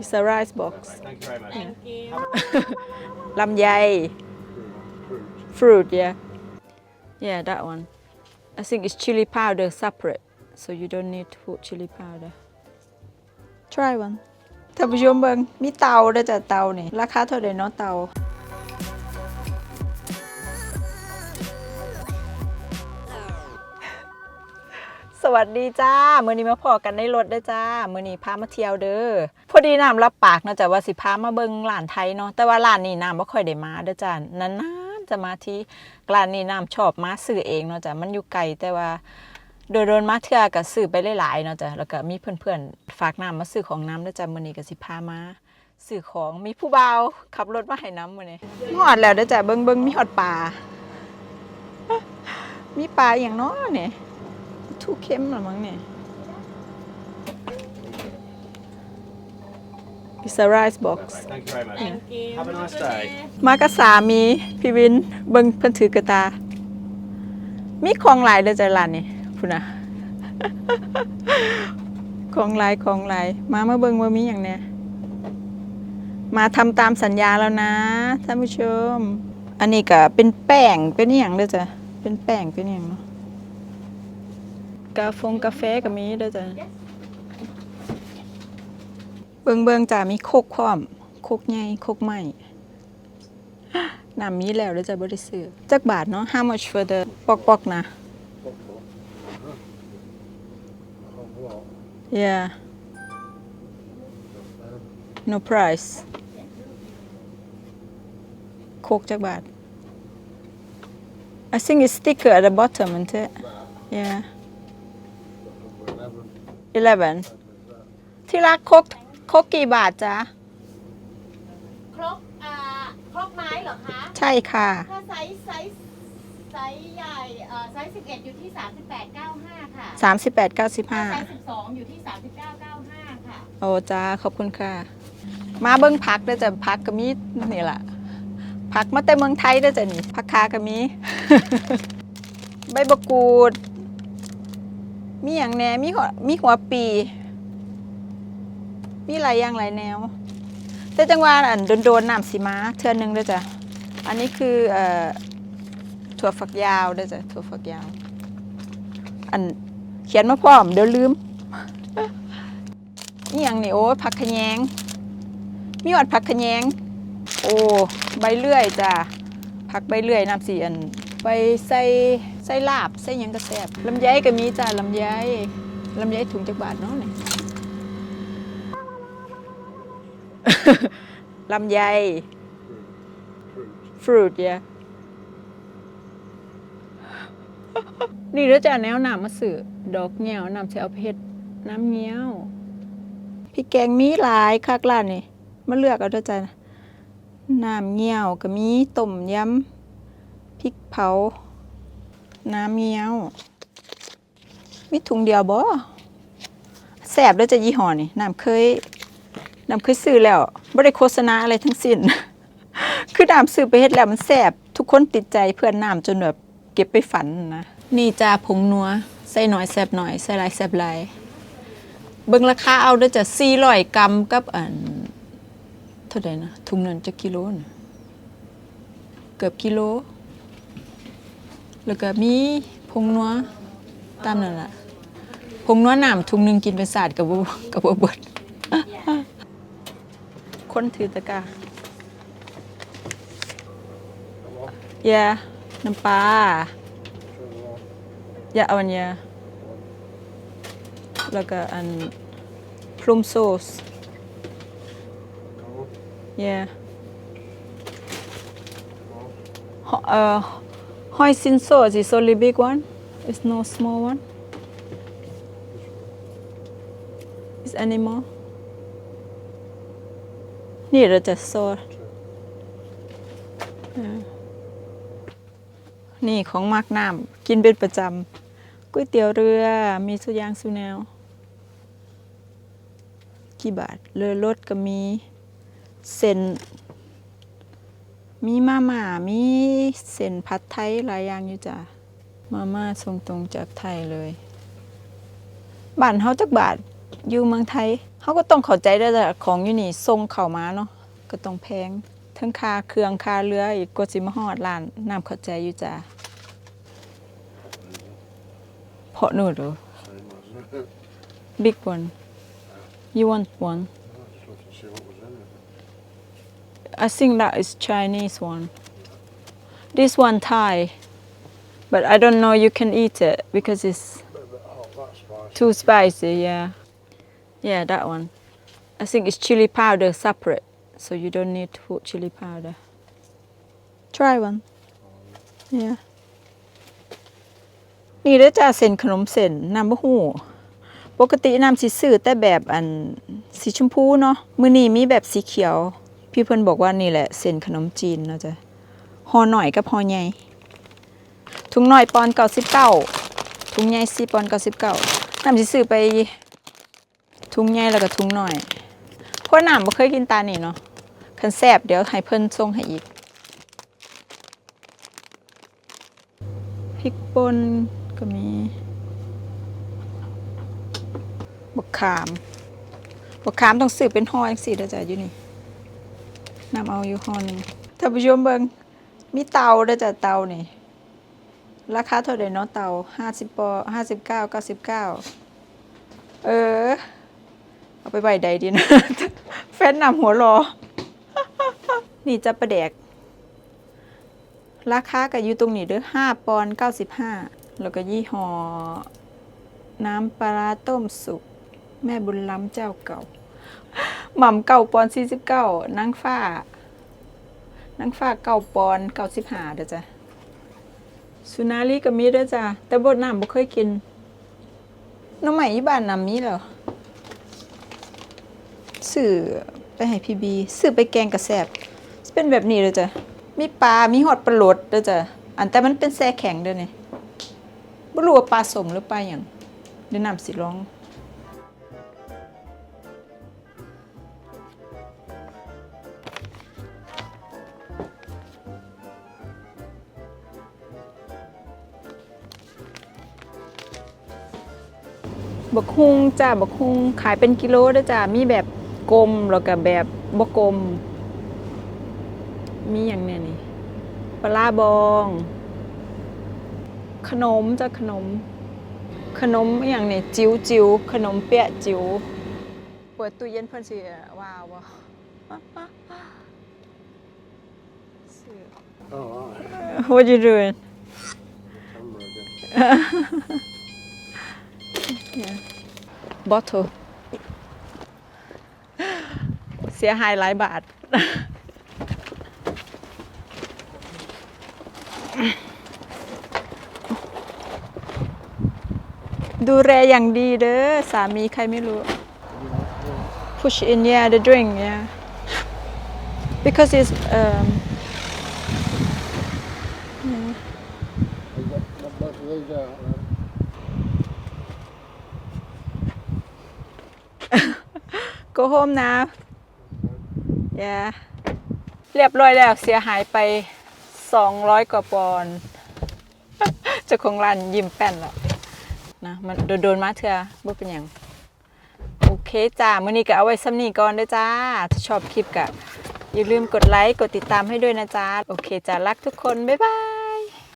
It's a rice box Thank you very much. Thank you. ลำไย fruit yeah yeah that one I think it's chili powder separate so you don't need to put chili powder try one ท่านผู้ชมเบิงมีเตาด้วยจ้ะเตานี่ราคาเท่าไหร่เนาะเตา วัสดีจ้ามื้อนี้มาพอกันในรถเด้จ้ามื้อนี้พามาเที่ยวเด้อพอดีน้ำรับปากเนาะจ้ะว่าสิพามาเบิ่งร้านไทยเนาะแต่ว่าร้านนี้น้ำบ่ค่อยได้มาเด้อจ้านานๆจะมาที่ร้านนี้น้ำชอบมาซื้อเองเนาะจ้ะมันอยู่ไกลแต่ว่าโดยโดนมาเทื่อก็ซื้อไปหลายๆเนาะจ้ะแล้วก็มีเพื่อนๆฝากน้ำมาซื้อของน้ำเด้อจ้ะมื้อนี้ก็สิพามาซื้อของมีผู้บ่าวขับรถมาให้น้ำมื้อนี้ฮอดแล้วเด้อจ้ะเบิ่งเบิ่งมีฮอดปลามีปลาอย่างเนาะเนี่ย ทูเข้มเหรือมั้งเนี่ย It's a rice box Thank you very much. Thank you. Have a nice Good day. มากับสามีพี่วินเบิ่งเพิ่นถือกระตา มีของหลายเด้อจ้ะร้านนี้พุ่นน่ะของหลายของหลายมามาเบิ่งว่ามีหยังแหน่มาทำตามสัญญาแล้วนะท่านผู้ชม อันนี้ก็เป็นแป้งเป็นอหยังเด้อจ้ะ เป็นแป้งเป็นอหยังเนาะ กาฟงกาแฟก็มีเด้อจ้ะเบิ่งเบิ่งจ้ะมีโคกพร้อมโคกใหญ่โคกใหม่น้ำมีแล้วเดี๋ยวจะบริซื้อจักบาทเนาะ how much for the ปอกปอกๆนะ yeah no price โคกจักบาท I think it's sticker at the bottom isn't it yeah 11ที่รักโคกโคกกี่บาทจ๊ะ ครกอ่าครกไม้เหรอคะ ใช่ค่ะ ถ้าไซส์ไซส์ไซส์ใหญ่เอ่อไซส์11อยู่ที่3895ค่ะถ้าไซ38ส์95 12อยู่ที่3995ค่ะ โอ้จ้าขอบคุณค่ะ มาเบิ้งพักเด้อจ้ะพักก็มีนี่ล่ะพักมาแต่เมืองไทยเด้อจ้ะนี่พักคาก็มี ใบบกกูด มีอย่างแหนมีหัวมีหัวปี มีหลายอย่างหลายแนว แต่จังหวะอันโดนๆน้ำสีมาเทือนหนึ่งเด้อจ้ะ อันนี้คือเอ่อถั่วฝักยาวเด้อจ้ะถั่วฝักยาว อันเขียนมาพร้อมเดี๋ยวลืมนี่อย่างนี่โอ้ยผักขะแยง มีหอดผักขะแยง โอ้ใบเลื่อยจ้ะผักใบเลื่อยน้ำสีอันไปใส่ ส่ลาบใส่ยังกระแซบลำไยก็มีจ้ะลำไยลำไยถุงจักบาทเนาะนี่ลำไย fruit yeah นี่แล้วจะแนวน้ำมาสื่อดอกเงี้ยวน้ำใช้เอาไปเฮ็ดน้ำเงี้ยวพี่แกงมีหลายคักร้านนี่มาเลือกเอาด้อจ้ะน้ำเงี้ยวก็มีต้มยำพริกเผา น้ำเงี้ยว มีถุงเดียวบ่แซ่บแล้วจะยี่ห้อนี่น้ำเคยน้ำเคยซื้อแล้วบ่ได้โฆษณาอะไรทั้งสิ้น คือน้ำซื้อไปเฮ็ดแล้วมันแซ่บทุกคนติดใจเพื่อนน้ำจนแบบเก็บไปฝันนะนี่จ้าผงนัวใส่หน่อยแซ่บหน่อยใส่ลายแซ่บลายเบิ่งราคาเอาเด้อจ้ะ400กรัมกับอันเท่าใดนะถุงนั้นจะกิโลนะเกือบกิโล แล้วก็มีผงนัวตามนั่นแหละผงนัวน้ำถุงหนึงกินไปสาดกับบ่กับบ่เบิดคนถือตะกร้ายาน้ำปลายาเอาอันเนี้ยแล้วก็อันพลุมโซส yeah ฮเอ่อ hoisin sauce is only big one it's no small one is any more นี่เราจะซอสนี่ของมากน้ำกินเป็นประจำก๋วยเตี๋ยวเรือมีสุยางสุแนว กี่บาท เรือรถก็มี เส้น มีมาม่ามีเส้นผัดไทยหลายอย่างอยู่จ้ะมาม่าส่งตรงจากไทยเลยบ้านเฮาจักบาทอยู่เมืองไทยเขาก็ต้องเข้าใจได้แต่ของอยู่นี่ส่งเข้ามาเนาะก็ต้องแพงทั้งค่าเครื่องค่าเรืออีกกว่าสิมาฮอดร้านน้ำเข้าใจอยู่จ้าเพาะหนูดู Same, wasn't it? big one you want one I think that is Chinese one this one Thai but I don't know you can eat it because it's Bit, bit hot, that's spicy. Too spicy, yeah. Yeah, that one. I think it's chili powder separate, so you don't need to put chili powder. Try one. Yeah. นี่เด้อจ้าเส้นขนมเส้นน้ำบะหูปกติน้ำสิซื้อแต่แบบอันสีชมพูเนาะมื้อนี้มีแบบสีเขียว พี่เพิ่อนบอกว่านี่แหละเส้นขนมจีนเนาะจ้ะห่อหน่อยกับห่อใหญ่ถุงหน่อยปอนเก้าสิบเก้าถุงใหญ่สี่ปอนเก้าสิบเก้าน้ำสิซื้อไปถุงใหญ่แล้วก็ถุงหน้อยเพราะน้ำบ่เคยกินตานี่เนาะคันแซบเดี๋ยวให้เพิ่นส่งให้อีกพริกป่นก็มีบักขามบักขามต้องซื้อเป็นห่อจังซี่เด้อจ้ะอยู่นี่ นำเอาอยู่ห่อหนึงท่านผู้ชมเบิงมีเตาด้อจ้ะเตานี่ ราคาเท่าไหร่เนาะเตาห้าสิบปอห้าสิบเก้าเก้าสิบเก้าเออ เอาไปใบใดดีนะ แฟนนำหัวรอ นี่จะประแดก ราคาก็อยู่ตรงนี้เด้อห้าปอนเก้าสิบห้าแล้วก็ยี่ห้อน้ำปลาต้มสุก แม่บุญล้ำเจ้าเก่า หม่ำเก่าปอนสี่สิบเก้านางฟ้านางฟ้าเก่าปอนเก้าสิบห้าเด้อจ้ะสุนารีก็มีเด้วยจ้ะแต่บดน้ำบ่เคยกินน้องใหม่ยี่บ้านน้ำมีเหรอสื่อไปให้พี่บีสื่อไปแกงกระแสบเป็นแบบนี้เลยจ้ะมีปลา มีหอดปลาโหลดเด้อจ้ะอันแต่มันเป็นแซ่แข็งเด้อนี่บ่รู้ว่าปลาสมหรือปลาหยังเดี๋ยวน้ำสิลอง บักฮุงจ้าบักฮุงขายเป็นกิโลเด้อจ้ามีแบบกลมแล้วก็แบบบ่กลม มีอย่างเนี้ยนี่ปลาร้าบอง ขนมจ้าขนม ขนมอหย่างนี้จิ๋วจิ๋วขนมเปี๊ยะจิ๋วเปิดตู้เย็นเพิ่นสิว้าวบ่ Oh, right. What you doing Camera again. bottle เสียหายหลายบาท ดูแลอย่างดีเด้อสามีใครไม่รู้ push in yeah the drink yeah because it's um Have go home now yeah เรียบร้อยแล้วเสียหายไป 200 กว่าปอนด์เจ้าของร้านยิ้มแป้นแล้วนะมันโดนๆมาเถอะบ่เป็นหยังโอเคจ้ามื้อนี้ก็เอาไว้ซ้ำนี้ก่อนด้อจ้า ถ้าชอบคลิปก็อย่าลืมกดไลค์ กดติดตามให้ด้วยนะจ้า โอเคจ้ารักทุกคน บ๊ายบาย